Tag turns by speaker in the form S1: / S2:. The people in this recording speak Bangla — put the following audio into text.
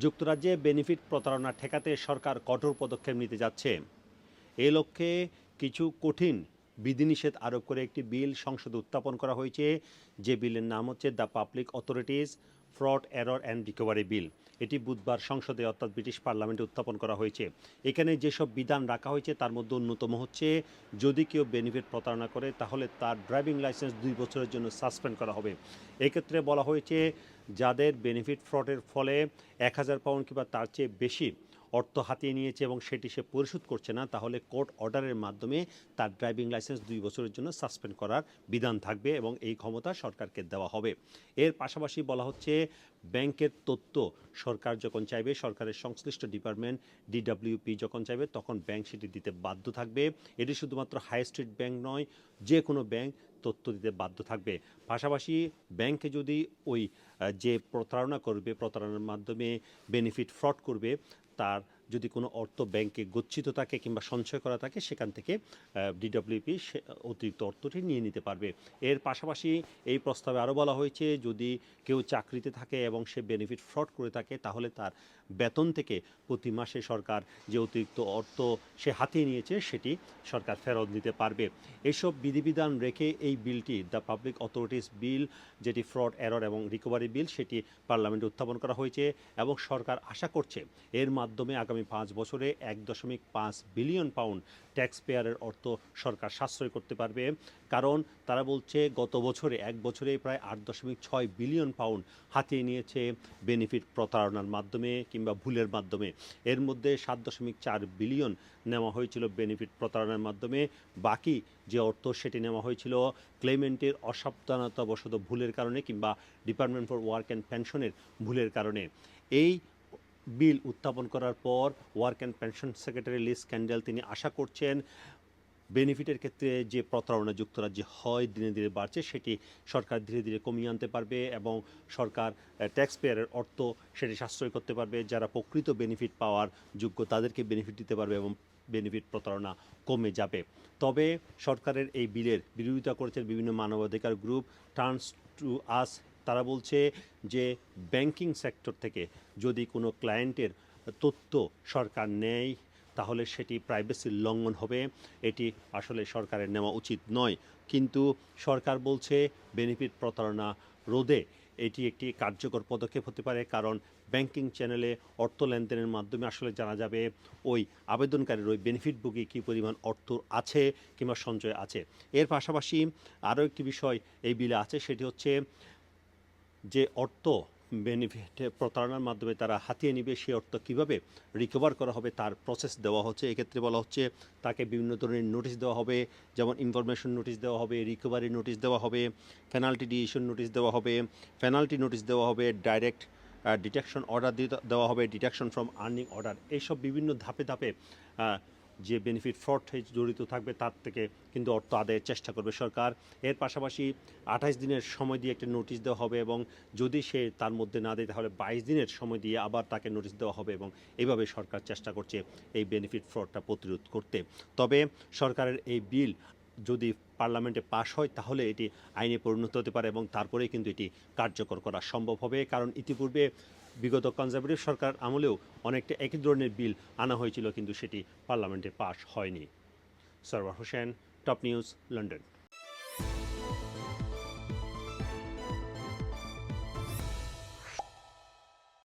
S1: যুক্তরাজ্যে বেনিফিট প্রতারণা ঠেকাতে সরকার কঠোর পদক্ষেপ নিতে যাচ্ছে। এ লক্ষ্যে কিছু কঠিন বিধিনিষেধ আরোপ করে একটি বিল সংসদে উত্থাপন করা হয়েছে। যে বিলের নাম হচ্ছে the public authorities fraud, error and recovery bill. এটি বুধবার সংসদে, অর্থাৎ ব্রিটিশ পার্লামেন্টে উত্থাপন করা হয়েছে। এখানে যেসব বিধান রাখা হয়েছে, তার মধ্যে অন্যতম হচ্ছে, যদি কেউ বেনিফিট প্রতারণা করে, তাহলে তার ড্রাইভিং লাইসেন্স দুই বছরের জন্য সাসপেন্ড করা হবে। এক্ষেত্রে বলা হয়েছে, যাদের বেনিফিট ফ্রডের ফলে এক হাজার পাউন্ড কিংবা তার চেয়ে বেশি অর্থ হাতিয়ে নিয়েছে এবং সেটি সে পরিশোধ করছে না, তাহলে কোর্ট অর্ডারের মাধ্যমে তার ড্রাইভিং লাইসেন্স দুই বছরের জন্য সাসপেন্ড করার বিধান থাকবে এবং এই ক্ষমতা সরকারকে দেওয়া হবে। এর পাশাপাশি বলা হচ্ছে, ব্যাংকের তথ্য সরকার যখন চাইবে, সরকারের সংশ্লিষ্ট ডিপার্টমেন্ট ডিডাব্লিউপি যখন চাইবে, তখন ব্যাংক সেটি দিতে বাধ্য থাকবে। এটি শুধুমাত্র হাই স্ট্রিট ব্যাংক নয় যে কোনো ব্যাংক তথ্য দিতে বাধ্য থাকবে। পাশাপাশি ব্যাংকে যদি ওই যে প্রতারণা করবে, প্রতারণার মাধ্যমে বেনিফিট ফ্রড করবে, তার যদি কোনো অর্থ ব্যাংকে গচ্ছিত থাকে কিংবা সঞ্চয় করা থাকে, সেখান থেকে ডিডব্লিউপি অতিরিক্ত অর্থটি নিয়ে নিতে পারবে। এর পাশাপাশি এই প্রস্তাবে আরও বলা হয়েছে, যদি কেউ চাকরিতে থাকে এবং সে বেনিফিট ফ্রড করে থাকে, তাহলে তার বেতন থেকে প্রতি মাসে সরকার যে অতিরিক্ত অর্থ সে হাতিয়ে নিয়েছে, সেটি সরকার ফেরত দিতে পারবে। এসব বিধিবিধান রেখে এই বিলটি, দ্য পাবলিক অথরিটিস বিল, যেটি ফ্রড এরর এবং রিকভারি বিল, সেটি পার্লামেন্টে উত্থাপন করা হয়েছে এবং সরকার আশা করছে, এর মাধ্যমে আগামী পাঁচ বছরে এক দশমিক পাঁচ বিলিয়ন পাউন্ড ট্যাক্স পেয়ারের অর্থ সরকার সাশ্রয় করতে পারবে। কারণ তারা বলছে গত বছরে, এক বছরে প্রায় আট দশমিক ছয় বিলিয়ন পাউন্ড হাতিয়ে নিয়েছে বেনিফিট প্রতারণার মাধ্যমে কিংবা ভুলের মাধ্যমে। এর মধ্যে সাত দশমিক চার বিলিয়ন নেওয়া হয়েছিল বেনিফিট প্রতারণার মাধ্যমে। বাকি যে অর্থ সেটি নেওয়া হয়েছিল ক্লেমেন্টের অসাবধানতাবশত ভুলের কারণে কিংবা ডিপার্টমেন্ট ফর ওয়ার্ক অ্যান্ড পেনশনের ভুলের কারণে। এই বিল উত্থাপন করার পর work and pension secretary Liz Kendall তিনি আশা করছেন বেনিফিটের ক্ষেত্রে যে প্রতারণা যুক্তরাজ্যে হয় দিনে দিনে বাড়ছে, সেটি সরকার ধীরে ধীরে কমিয়ে আনতে পারবে এবং সরকার ট্যাক্স পেয়ারের অর্থ সেটি সাশ্রয় করতে পারবে। যারা প্রকৃত বেনিফিট পাওয়ার যোগ্য তাদেরকে বেনিফিট দিতে পারবে এবং বেনিফিট প্রতারণা কমে যাবে। তবে সরকারের এই বিলের বিরোধিতা করেছেন বিভিন্ন মানবাধিকার গ্রুপ টার্নস টু আস তারা বলছে যে ব্যাংকিং সেক্টর থেকে যদি কোনো ক্লায়েন্টের তথ্য সরকার নেয়, তাহলে সেটি প্রাইভেসির লঙ্ঘন হবে। এটি আসলে সরকারের নেওয়া উচিত নয়। কিন্তু সরকার বলছে বেনিফিট প্রতারণা রোধে এটি একটি কার্যকর পদক্ষেপ হতে পারে, কারণ ব্যাংকিং চ্যানেলে অর্থ লেনদেনের মাধ্যমে আসলে জানা যাবে ওই আবেদনকারীর ওই বেনিফিট বেনিফিটভোগী কী পরিমাণ অর্থ আছে কিংবা সঞ্চয় আছে। এর পাশাপাশি আরও একটি বিষয় এই বিলে আছে, সেটি হচ্ছে যে অর্থ বেনিফিট প্রতারণার মাধ্যমে তারা হাতিয়ে নিবে সেই অর্থ কীভাবে রিকভার করা হবে তার প্রসেস দেওয়া হচ্ছে। এক্ষেত্রে বলা হচ্ছে তাকে বিভিন্ন ধরনের নোটিশ দেওয়া হবে, যেমন ইনফরমেশন নোটিশ দেওয়া হবে রিকভারি নোটিশ দেওয়া হবে পেনাল্টি ডিসিশন নোটিশ দেওয়া হবে পেনাল্টি নোটিশ দেওয়া হবে ডাইরেক্ট ডিটেকশন অর্ডার দেওয়া হবে ডিটেকশন ফ্রম আর্নিং অর্ডার এইসব বিভিন্ন ধাপে ধাপে যে বেনিফিট ফ্রড জড়িত থাকবে তার থেকে কিন্তু অর্থ আদায়ের চেষ্টা করবে সরকার। এর পাশাপাশি আঠাশ দিনের সময় দিয়ে একটা নোটিশ দেওয়া হবে এবং যদি সে তার মধ্যে না দেয় তাহলে বাইশ দিনের সময় দিয়ে আবার তাকে নোটিশ দেওয়া হবে এবং এইভাবে সরকার চেষ্টা করছে এই বেনিফিট ফ্রডটা প্রতিরোধ করতে। তবে সরকারের এই বিল যদি পার্লামেন্টে পাশ হয় তাহলে এটি আইনে পরিণত হতে পারে এবং তারপরেই কিন্তু এটি কার্যকর করা সম্ভব হবে। কারণ ইতিপূর্বে বিগত কনজারভেটিভ সরকার আমলেও অনেকটা একই ধরনের বিল আনা হয়েছিল, কিন্তু সেটি পার্লামেন্টে পাশ হয়নি। Sarwar Hossain, top news, London.